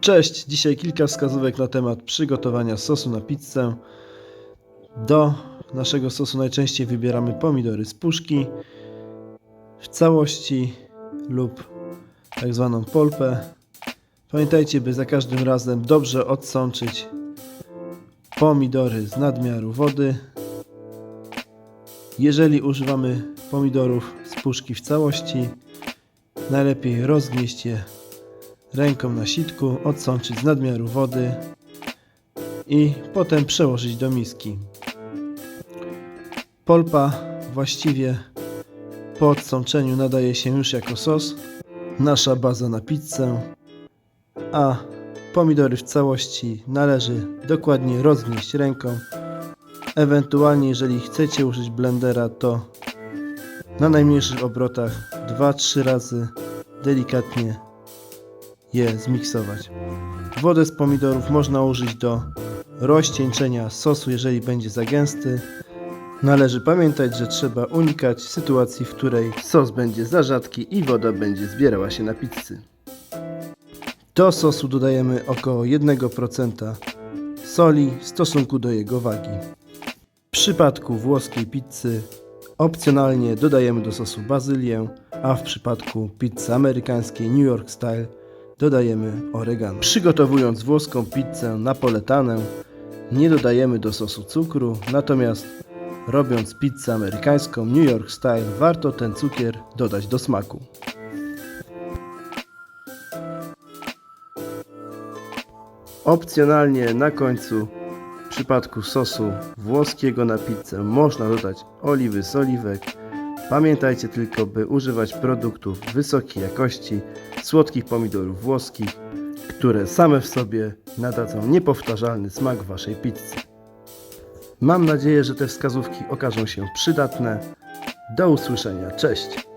Cześć, dzisiaj kilka wskazówek na temat przygotowania sosu na pizzę. Do naszego sosu najczęściej wybieramy pomidory z puszki w całości lub tak zwaną polpę. Pamiętajcie, by za każdym razem dobrze odsączyć pomidory z nadmiaru wody. Jeżeli używamy pomidorów z puszki w całości, najlepiej rozgnieść je ręką na sitku, odsączyć z nadmiaru wody i potem przełożyć do miski. Polpa właściwie po odsączeniu nadaje się już jako sos, nasza baza na pizzę, a pomidory w całości należy dokładnie rozgnieść ręką. Ewentualnie jeżeli chcecie użyć blendera to na najmniejszych obrotach 2-3 razy delikatnie je zmiksować. Wodę z pomidorów można użyć do rozcieńczenia sosu, jeżeli będzie za gęsty. Należy pamiętać, że trzeba unikać sytuacji, w której sos będzie za rzadki i woda będzie zbierała się na pizzy. Do sosu dodajemy około 1% soli w stosunku do jego wagi. W przypadku włoskiej pizzy opcjonalnie dodajemy do sosu bazylię, a w przypadku pizzy amerykańskiej New York Style dodajemy oregano. Przygotowując włoską pizzę napoletanę nie dodajemy do sosu cukru, natomiast robiąc pizzę amerykańską New York Style warto ten cukier dodać do smaku. Opcjonalnie na końcu w przypadku sosu włoskiego na pizzę można dodać oliwy z oliwek. Pamiętajcie tylko, by używać produktów wysokiej jakości, słodkich pomidorów włoskich, które same w sobie nadadzą niepowtarzalny smak waszej pizzy. Mam nadzieję, że te wskazówki okażą się przydatne. Do usłyszenia. Cześć!